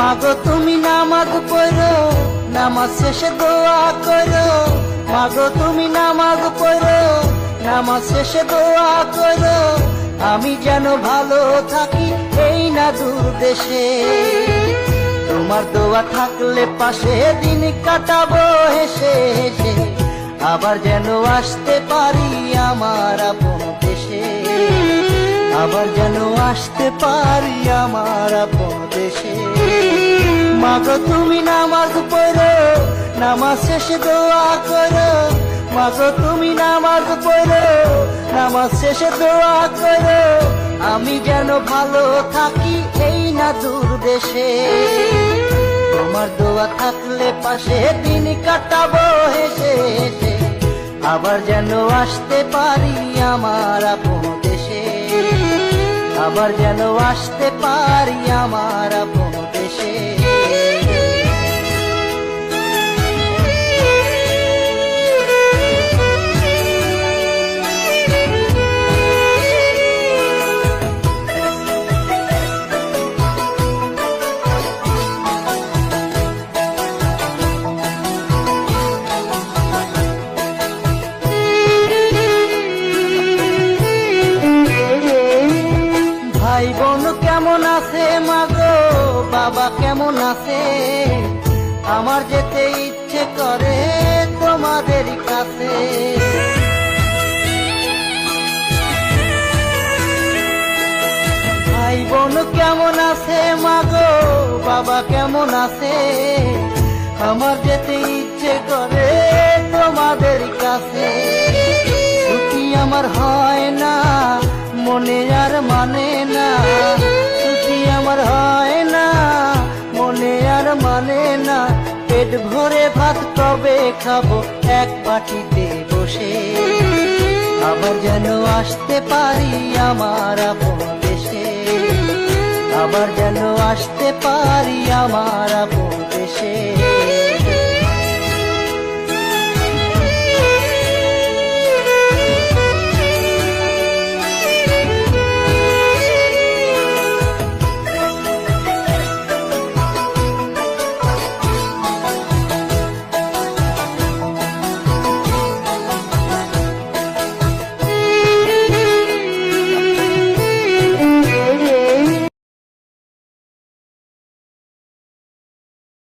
মাগো, তুমি নামাজ পড়ো, নামাজ শেষে দোয়া করো। মাগো, তুমি নামাজ পড়ো, নামাজ শেষে দোয়া করো। আমি যেন ভালো থাকি এই না দূর দেশে। তোমার দোয়া থাকলে পাশে দিন কাটাবো হেসে হেসে। আবার যেন আসতে পারি আমার আপন দেশে। আবার যেন আসতে পারি আমার আপন দেশে মাগো তুমি নামাজ পড়ো, নামাজ শেষে দোয়া করো। মাগো তুমি নামাজ পড়ো, নামাজ শেষে দোয়া করো। আমি যেন ভালো থাকি এই না দূর দেশে। তোমার দোয়া থাকলে পাশে দিন কাটাবো হেসে হেসে। আবার যেন আসতে পারি আমার আপন আবার যেন আসতে পারি আমার আপন দেশে মাগো, বাবা কেমন আছে? আমার যেতে ইচ্ছে করে তোমাদের কাছে। ভাই বোন কেমন আছে মাগো, বাবা কেমন আছে? আমার যেতে ইচ্ছে করে তোমাদের কাছে। আমার হয় না, মনে আর মানে পেট ভরে ভাত তবে খাব, এক পাটিতে বসে। আবার যেন আসতে পারি আমার আপন দেশে। আবার যেন আসতে পারি আমার